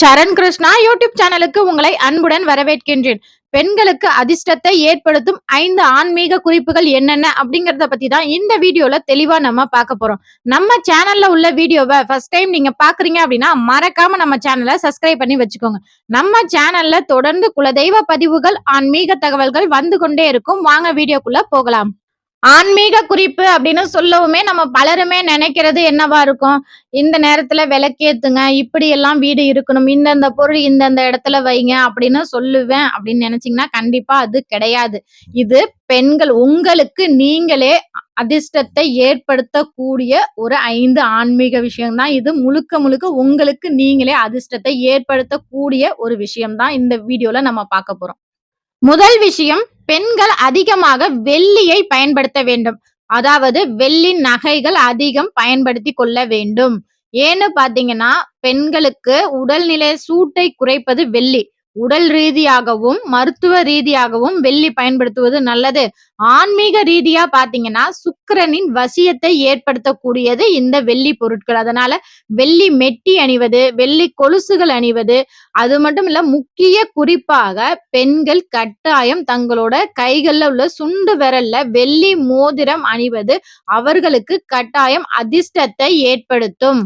சரண் Krishna YouTube சேனலுக்கு உங்களை அன்புடன் வரவேற்கின்றேன். பெண்களுக்கு அதிர்ஷ்டத்தை ஏற்படுத்தும் ஐந்து ஆன்மீக குறிப்புகள் என்னென்ன அப்படிங்கறத பத்தி தான் இந்த வீடியோல தெளிவா நம்ம பார்க்க போறோம். நம்ம சேனல்ல உள்ள வீடியோவை ஃபர்ஸ்ட் டைம் நீங்க பாக்குறீங்க அப்படின்னா மறக்காம நம்ம சேனலை சப்ஸ்கிரைப் பண்ணி வச்சுக்கோங்க. நம்ம சேனல்ல தொடர்ந்து குலதெய்வ பதிவுகள் ஆன்மீக தகவல்கள் வந்து கொண்டே இருக்கும். வாங்க வீடியோக்குள்ள போகலாம். ஆன்மீக குறிப்பு அப்படின்னு சொல்லவுமே நம்ம பலருமே நினைக்கிறது என்னவா இருக்கும்? இந்த நேரத்துல விளக்கேத்துங்க இப்படி எல்லாம் வீடு இருக்கணும் இந்தந்த பொருள் இந்தந்த இடத்துல வைங்க அப்படின்னு சொல்லுவேன் அப்படின்னு நினைச்சீங்கன்னா கண்டிப்பா அது கிடையாது. இது பெண்கள் உங்களுக்கு நீங்களே அதிர்ஷ்டத்தை ஏற்படுத்தக்கூடிய ஒரு ஐந்து ஆன்மீக விஷயம்தான். இது முழுக்க முழுக்க உங்களுக்கு நீங்களே அதிர்ஷ்டத்தை ஏற்படுத்தக்கூடிய ஒரு விஷயம்தான் இந்த வீடியோல நம்ம பார்க்க போறோம். முதல் விஷயம் பெண்கள் அதிகமாக வெள்ளியை பயன்படுத்த வேண்டும். அதாவது வெள்ளி நகைகள் அதிகம் பயன்படுத்தி கொள்ள வேண்டும். ஏன்னு பாத்தீங்கன்னா பெண்களுக்கு உடல்நிலை சூட்டை குறைப்பது வெள்ளி. உடல் ரீதியாகவும் மருத்துவ ரீதியாகவும் வெள்ளி பயன்படுத்துவது நல்லது. ஆன்மீக ரீதியா பாத்தீங்கன்னா சுக்கிரனின் வசியத்தை ஏற்படுத்தக்கூடியது இந்த வெள்ளி பொருட்கள். அதனால வெள்ளி மெட்டி அணிவது வெள்ளி கொலுசுகள் அணிவது அது மட்டும் இல்ல முக்கிய குறிப்பாக பெண்கள் கட்டாயம் தங்களோட கைகள்ல உள்ள சுண்டு விரல்ல வெள்ளி மோதிரம் அணிவது அவர்களுக்கு கட்டாயம் அதிர்ஷ்டத்தை ஏற்படுத்தும்.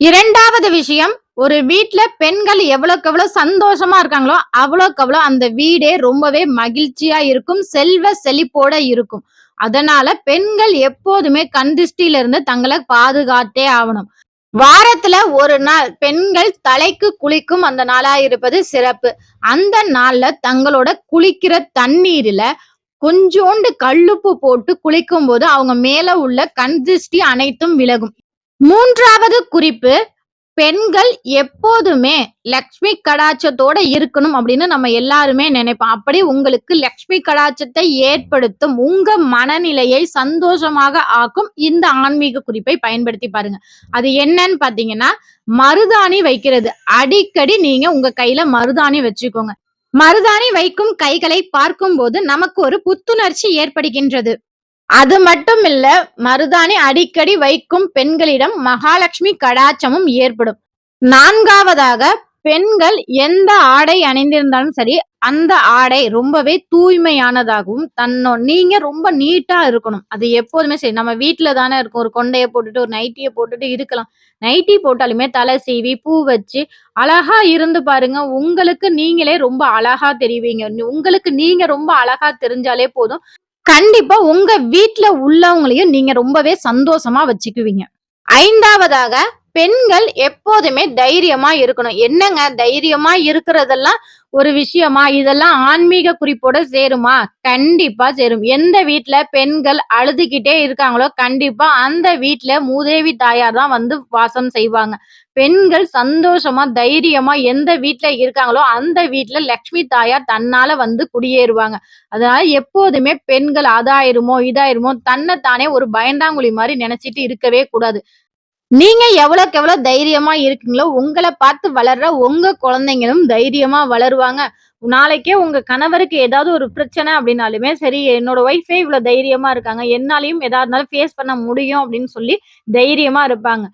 இரண்டாவது விஷயம் ஒரு வீட்டுல பெண்கள் எவ்வளவுக்கு எவ்வளவு சந்தோஷமா இருக்காங்களோ அவ்வளவுக்கு அவ்வளவு அந்த வீடே ரொம்பவே மகிழ்ச்சியா இருக்கும் செல்வ செழிப்போட இருக்கும். அதனால பெண்கள் எப்போதுமே கண் திருஷ்டியில இருந்து தங்களை பாதுகாத்தே ஆகணும். வாரத்துல ஒரு நாள் பெண்கள் தலைக்கு குளிக்கும் அந்த நாளா இருப்பது சிறப்பு. அந்த நாள்ல தங்களோட குளிக்கிற தண்ணீர்ல கொஞ்சோண்டு கல்லுப்பு போட்டு குளிக்கும் போது அவங்க மேல உள்ள கண் திருஷ்டி அனைத்தும் விலகும். மூன்றாவது குறிப்பு பெண்கள் எப்போதுமே லக்ஷ்மி கடாச்சத்தோட இருக்கணும் அப்படின்னு நம்ம எல்லாருமே நினைப்போம். அப்படி உங்களுக்கு லக்ஷ்மி கடாச்சத்தை ஏற்படுத்தும் உங்க மனநிலையை சந்தோஷமாக ஆக்கும் இந்த ஆன்மீக குறிப்பை பயன்படுத்தி பாருங்க. அது என்னன்னு பாத்தீங்கன்னா மருதாணி வைக்கிறது. அடிக்கடி நீங்க உங்க கையில மருதாணி வச்சுக்கோங்க. மருதாணி வைக்கும் கைகளை பார்க்கும் போது நமக்கு ஒரு புத்துணர்ச்சி ஏற்படுகின்றது. அது மட்டும் இல்ல மருதாணி அடிக்கடி வைக்கும் பெண்களிடம் மகாலட்சுமி கடாச்சமும் ஏற்படும். நான்காவதாக பெண்கள் எந்த ஆடை அணிந்திருந்தாலும் சரி அந்த ஆடை ரொம்பவே தூய்மையானதாகவும் தன்னோ நீங்க ரொம்ப நீட்டா இருக்கணும். அது எப்போதுமே சரி நம்ம வீட்டுல தானே இருக்கும். ஒரு கொண்டைய போட்டுட்டு ஒரு நைட்டிய போட்டுட்டு இருக்கலாம். நைட்டி போட்டாலுமே தலை சீவி பூ வச்சு அழகா இருந்து பாருங்க. உங்களுக்கு நீங்களே ரொம்ப அழகா தெரிவிங்க. உங்களுக்கு நீங்க ரொம்ப அழகா தெரிஞ்சாலே போதும். கண்டிப்பா உங்க வீட்டுல உள்ளவங்களையும் நீங்க ரொம்பவே சந்தோஷமா வச்சுக்குவீங்க. ஐந்தாவதாக பெண்கள் எப்போதுமே தைரியமா இருக்கணும். என்னங்க? தைரியமா இருக்கிறதெல்லாம் ஒரு விஷயமா? இதெல்லாம் ஆன்மீக குறிப்போட சேருமா? கண்டிப்பா சேரும். எந்த வீட்டுல பெண்கள் அழுதுகிட்டே இருக்காங்களோ கண்டிப்பா அந்த வீட்டுல மூதேவி தாயார் தான் வந்து வாசம் செய்வாங்க. பெண்கள் சந்தோஷமா தைரியமா எந்த வீட்டுல இருக்காங்களோ அந்த வீட்டுல லக்ஷ்மி தாயார் தன்னால வந்து குடியேறுவாங்க. அதனால எப்போதுமே பெண்கள் அதாயிருமோ இதாயிருமோ தன்னை தானே ஒரு பயந்தாங்குழி மாதிரி நினைச்சிட்டு இருக்கவே கூடாது. நீங்க எவ்வளவுக்கு எவ்வளவு தைரியமா இருக்கீங்களோ உங்களை பார்த்து வளர்ற உங்க குழந்தைங்களும் தைரியமா வளருவாங்க. நாளைக்கே உங்க கணவருக்கு ஏதாவது ஒரு பிரச்சனை அப்படின்னாலுமே சரி என்னோட ஒய்ஃபே இவ்வளவு தைரியமா இருக்காங்க. என்னாலையும் எதா இருந்தாலும் ஃபேஸ் பண்ண முடியும் அப்படின்னு சொல்லி தைரியமா இருப்பாங்க.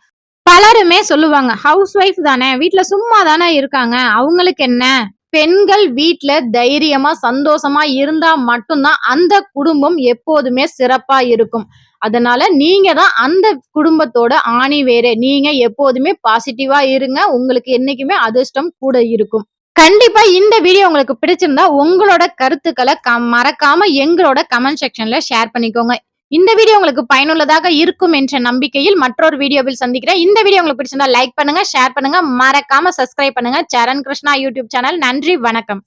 பலருமே சொல்லுவாங்க ஹவுஸ் ஒய்ஃப் தானே வீட்டுல சும்மா தானே இருக்காங்க. அவங்களுக்கு என்ன? பெண்கள் வீட்டுல தைரியமா சந்தோஷமா இருந்தா மட்டும்தான் அந்த குடும்பம் எப்போதுமே சிறப்பா இருக்கும். அதனால நீங்க தான் அந்த குடும்பத்தோட ஆணி வேறு நீங்க எப்போதுமே பாசிட்டிவா இருங்க. உங்களுக்கு என்னைக்குமே அதிர்ஷ்டம் கூட இருக்கும். கண்டிப்பா இந்த வீடியோ உங்களுக்கு பிடிச்சிருந்தா உங்களோட கருத்துக்களை மறக்காம எங்களோட கமெண்ட் செக்ஷன்ல ஷேர் பண்ணிக்கோங்க. இந்த வீடியோ உங்களுக்கு பயனுள்ளதாக இருக்கும் என்ற நம்பிக்கையில் மற்றொரு வீடியோவில் சந்திக்கிறேன். இந்த வீடியோ உங்களுக்கு பிடிச்சிருந்தா லைக் பண்ணுங்க ஷேர் பண்ணுங்க. மறக்காம சப்ஸ்கிரைப் பண்ணுங்க. சரண் கிருஷ்ணா யூடியூப் சேனல் நன்றி வணக்கம்.